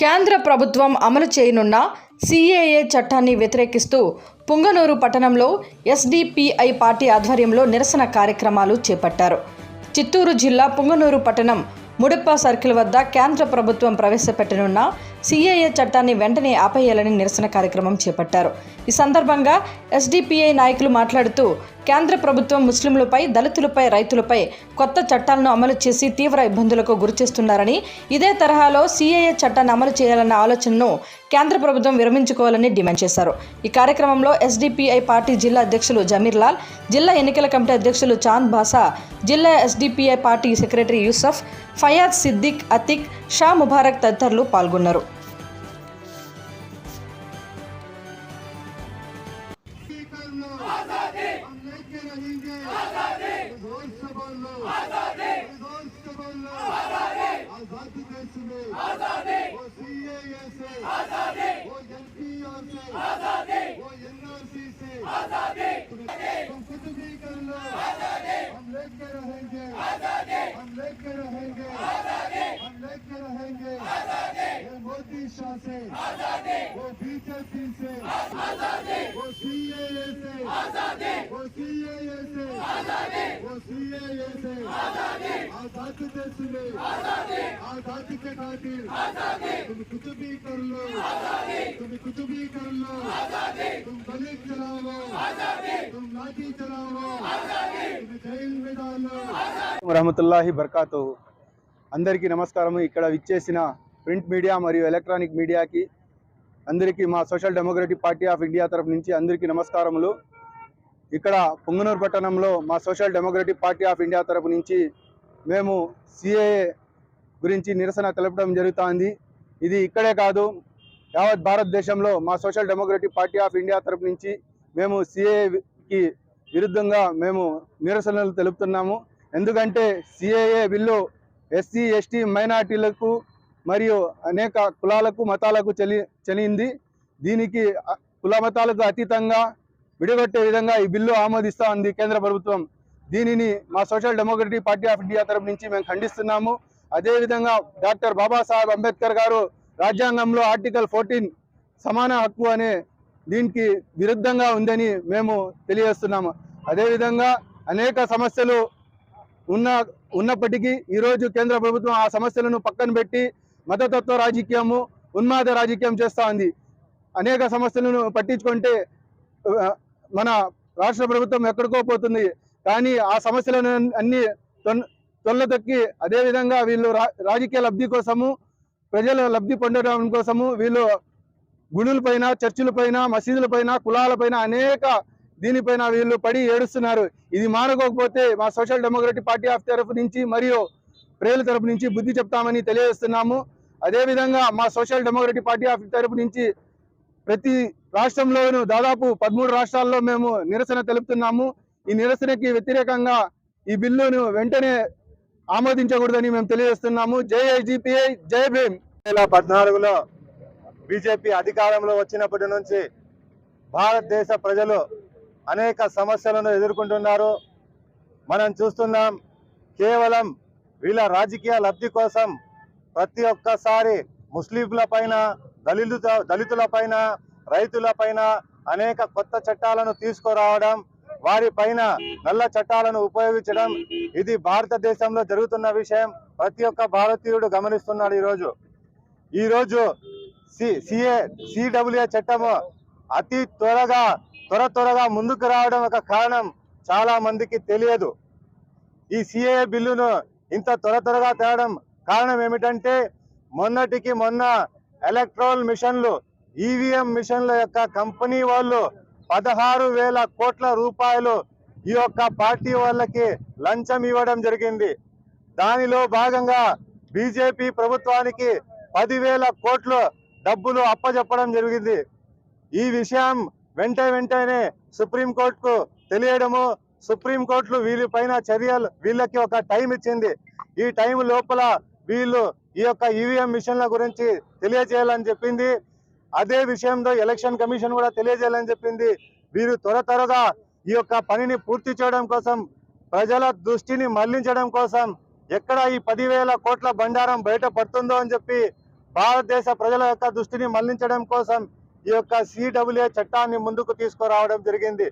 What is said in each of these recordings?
కేంద్ర ప్రభుత్వం అమలు చేయనున్న సిఏఏ చట్టాన్ని వ్యతిరేకిస్తూ పుంగనూరు పట్టణంలో ఎస్డిపిఐ పార్టీ ఆధ్వర్యంలో నిరసన కార్యక్రమాలు చేపట్టారు. చిత్తూరు జిల్లా పుంగనూరు పట్టణం ముడప్ప సర్కిల్ వద్ద కేంద్ర ప్రభుత్వం ప్రవేశపెట్టనున్న సిఏఏ చట్టాన్ని వెంటనే ఆపేయాలని నిరసన కార్యక్రమం చేపట్టారు. ఈ సందర్భంగా ఎస్డిపిఐ నాయకులు మాట్లాడుతూ కేంద్ర ప్రభుత్వం ముస్లింలపై దళితులపై రైతులపై కొత్త చట్టాలను అమలు చేసి తీవ్ర ఇబ్బందులకు గురిచేస్తున్నారని ఇదే తరహాలో సిఏఏ చట్టాన్ని అమలు చేయాలన్న ఆలోచనను కేంద్ర ప్రభుత్వం విరమించుకోవాలని డిమాండ్ చేశారు. ఈ కార్యక్రమంలో ఎస్డిపిఐ పార్టీ జిల్లా అధ్యక్షులు జమీర్ లాల్ జిల్లా ఎన్నికల కమిటీ అధ్యక్షులు చాంద్ బాసా జిల్లా SDPI party secretary Yusuf Fayaz Siddique Atiq Shah Mubarak తదితరులు పాల్గొన్నారు. जोर से बोलो जोर से बोलो आजादी देश में वो सीएए से वो एनपीआर से वो एनआरसी से तुम कुछ भी कर लो हम लेके रहेंगे చేసింది ఆ చేసింది ఆ చలావో! నాటి చలావో! జైల్ రహమతుల్లాహి బర్కాతు అందరికీ నమస్కారం ఇక్కడ విచ్చేసిన ప్రింట్ మీడియా మరియు ఎలక్ట్రానిక్ మీడియాకి అందరికీ మా social democratic party of India తరఫు నుంచి అందరికీ నమస్కారములు. ఇక్కడ పొంగనూరు పట్టణంలో మా social democratic party of India తరపు నుంచి మేము సిఏఏ గురించి నిరసన తెలపడం జరుగుతోంది. ఇది ఇక్కడే కాదు యావత్ భారతదేశంలో మా social democratic party of India తరపు నుంచి మేము సిఏకి విరుద్ధంగా మేము నిరసనలు తెలుపుతున్నాము. ఎందుకంటే సిఏఏ బిల్లు ఎస్సీ ఎస్టీ మైనార్టీలకు మరియు అనేక కులాలకు మతాలకు చెలి చెలింది. దీనికి కుల మతాలకు అతీతంగా విడగొట్టే విధంగా ఈ బిల్లు ఆమోదిస్తా ఉంది కేంద్ర ప్రభుత్వం. దీనిని మా social democratic party of India తరపు నుంచి మేము ఖండిస్తున్నాము. అదేవిధంగా డాక్టర్ బాబాసాహెబ్ అంబేద్కర్ గారు రాజ్యాంగంలో ఆర్టికల్ ఫోర్టీన్ సమాన హక్కు అనే దీనికి విరుద్ధంగా ఉందని మేము తెలియజేస్తున్నాము. అదేవిధంగా అనేక సమస్యలు ఉన్న ఉన్నప్పటికీ ఈరోజు కేంద్ర ప్రభుత్వం ఆ సమస్యలను పక్కన పెట్టి మతతత్వ రాజకీయము ఉన్మాద రాజకీయం చేస్తూ ఉంది. అనేక సమస్యలను పట్టించుకుంటే మన రాష్ట్ర ప్రభుత్వం ఎక్కడికో పోతుంది. కానీ ఆ సమస్యలను అన్ని తొన్ తొల్లతొక్కి అదేవిధంగా వీళ్ళు రా రాజకీయ లబ్ధి కోసము ప్రజల లబ్ధి పొందడం కోసము వీళ్ళు గుడుల పైన చర్చిల పైన మసీదుల పైన కులాల పైన అనేక దీనిపైన వీళ్ళు పడి ఏడుస్తున్నారు. ఇది మానుకోకపోతే మా సోషల్ డెమోక్రటిక్ పార్టీ ఆఫ్ తరఫు నుంచి మరియు ప్రజల తరఫు నుంచి బుద్ధి చెప్తామని తెలియజేస్తున్నాము. అదేవిధంగా మా సోషల్ డెమోక్రటిక్ పార్టీ ఆఫ్ తరఫు నుంచి ప్రతి రాష్ట్రంలోనూ దాదాపు పదమూడు రాష్ట్రాల్లో మేము నిరసన తెలుపుతున్నాము. ఈ నిరసనకి వ్యతిరేకంగా ఈ బిల్లును వెంటనే ఆమోదించకూడదని మేము తెలియజేస్తున్నాము. జేఐజిపిఐ జై భీమ్. వేల పద్నాలుగులో బీజేపీ అధికారంలో వచ్చినప్పటి నుంచి భారతదేశ ప్రజలు అనేక సమస్యలను ఎదుర్కొంటున్నారు. మనం చూస్తున్నాం కేవలం వీళ్ళ రాజకీయ లబ్ధి కోసం ప్రతి ఒక్కసారి ముస్లింల పైన దళితుల దళితుల పైన రైతుల పైన అనేక కొత్త చట్టాలను తీసుకురావడం వారి పైన నల్ల చట్టాలను ఉపయోగించడం ఇది భారతదేశంలో జరుగుతున్న విషయం ప్రతి ఒక్క భారతీయుడు గమనిస్తున్నాడు ఈరోజు. ఈరోజు సి సిఏ సిడబ్ల్యూఏ చట్టము అతి త్వరగా త్వర త్వరగా ముందుకు రావడం ఒక కారణం చాలా మందికి తెలియదు. ఈ సిఏ బిల్లును ఇంత త్వర త్వరగా తేవడం కారణం ఏమిటంటే మొన్నటికి మొన్న ఎలక్ట్రోల్ మిషన్లు ఈవీఎం మిషన్ల యొక్క కంపెనీ వాళ్ళు పదహారు వేల కోట్ల రూపాయలు ఈ యొక్క పార్టీ వాళ్ళకి లంచం ఇవ్వడం జరిగింది. దానిలో భాగంగా బీజేపీ ప్రభుత్వానికి పదివేల కోట్లు డబ్బులు అప్పజెప్పడం జరిగింది. ఈ విషయం వెంట వెంటనే సుప్రీంకోర్టుకు తెలియడము సుప్రీంకోర్టులు వీళ్ళపైన చర్యలు వీళ్ళకి ఒక టైం ఇచ్చింది. ఈ టైం లోపల వీళ్ళు ఈ యొక్క ఈవీఎం మిషన్ల గురించి తెలియజేయాలని చెప్పింది. అదే విషయంలో ఎలక్షన్ కమిషన్ కూడా తెలియజేయాలని చెప్పింది. వీరు త్వర త్వరగా ఈ యొక్క పనిని పూర్తి చేయడం కోసం ప్రజల దృష్టిని మళ్ళించడం కోసం ఎక్కడ ఈ పదివేల కోట్ల బండారం బయట పడుతుందో అని చెప్పి భారతదేశ ప్రజల యొక్క దృష్టిని మళ్ళించడం కోసం ఈ యొక్క సిడబ్ల్యూఏ చట్టాన్ని ముందుకు తీసుకురావడం జరిగింది.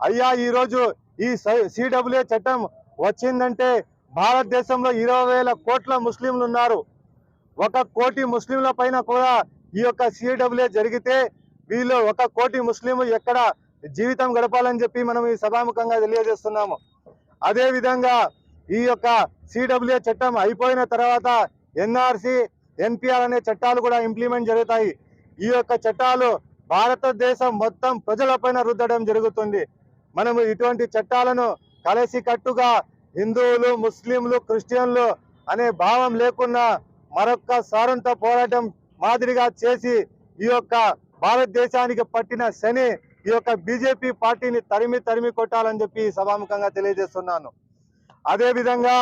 అయ్యా ఈరోజు ఈ సిడబ్ల్యూఏ చట్టం వచ్చిందంటే భారతదేశంలో ఇరవై వేల కోట్ల ముస్లింలు ఉన్నారు. ఒక కోటి ముస్లింల పైన కూడా ఈ యొక్క సిడబ్ల్యూఏ జరిగితే వీళ్ళు ఒక కోటి ముస్లింలు ఎక్కడ జీవితం గడపాలని చెప్పి మనం ఈ సభాముఖంగా తెలియజేస్తున్నాము. అదేవిధంగా ఈ యొక్క సిడబ్ల్యూఏ చట్టం అయిపోయిన తర్వాత ఎన్ఆర్సి ఎన్పిఆర్ అనే చట్టాలు కూడా ఇంప్లిమెంట్ జరుగుతాయి. ఈ యొక్క చట్టాలు భారతదేశం మొత్తం ప్రజలపైన రుద్దడం జరుగుతుంది. మనము ఇటువంటి చట్టాలను కలిసి కట్టుగా హిందువులు ముస్లింలు క్రిస్టియన్లు అనే భావం లేకుండా మరొక్క సారంతో పోరాటం మాదిరిగా చేసి ఈ యొక్క భారతదేశానికి పట్టిన శని ఈ యొక్క బీజేపీ పార్టీని తరిమి తరిమి కొట్టాలని చెప్పి సభాముఖంగా తెలియజేస్తున్నాను. అదేవిధంగా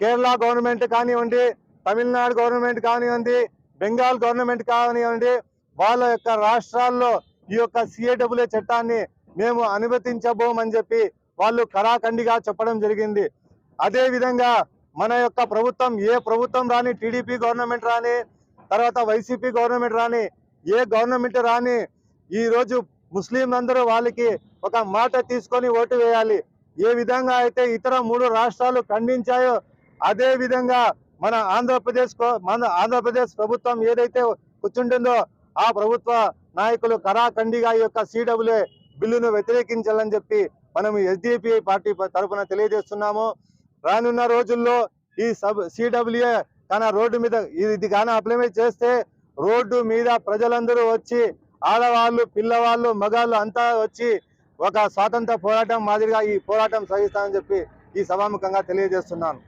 కేరళ గవర్నమెంట్ కానివ్వండి తమిళనాడు గవర్నమెంట్ కానివ్వండి బెంగాల్ గవర్నమెంట్ కానివ్వండి వాళ్ళ యొక్క రాష్ట్రాల్లో ఈ యొక్క సిఏడబ్ల్యూ చట్టాన్ని మేము అనుమతించబోమని చెప్పి వాళ్ళు కరాఖండిగా చెప్పడం జరిగింది. అదే విధంగా మన యొక్క ప్రభుత్వం ఏ ప్రభుత్వం రాని టీడీపీ గవర్నమెంట్ రాని తర్వాత వైసీపీ గవర్నమెంట్ రాని ఏ గవర్నమెంట్ రాని ఈ రోజు ముస్లింలందరూ వాళ్ళకి ఒక మాట తీసుకొని ఓటు వేయాలి. ఏ విధంగా అయితే ఇతర మూడు రాష్ట్రాలు ఖండించాయో అదే విధంగా మన ఆంధ్రప్రదేశ్ మన ఆంధ్రప్రదేశ్ ప్రభుత్వం ఏదైతే కూర్చుంటుందో ఆ ప్రభుత్వ నాయకులు కరాఖండిగా ఈ యొక్క సిడబ్ల్యూ బిల్లును వ్యతిరేకించాలని చెప్పి మనం ఎస్డిపిఐ పార్టీ తరఫున తరపున తెలియజేస్తున్నాము. రానున్న రోజుల్లో ఈ సబ్ సిడబ్ల్యూఏ తన రోడ్డు మీద ఇది కానీ అప్లై చేస్తే రోడ్డు మీద ప్రజలందరూ వచ్చి ఆడవాళ్ళు పిల్లవాళ్ళు మగాళ్ళు అంతా వచ్చి ఒక స్వాతంత్ర పోరాటం మాదిరిగా ఈ పోరాటం సాగిస్తామని చెప్పి ఈ సభాముఖంగా తెలియజేస్తున్నాను.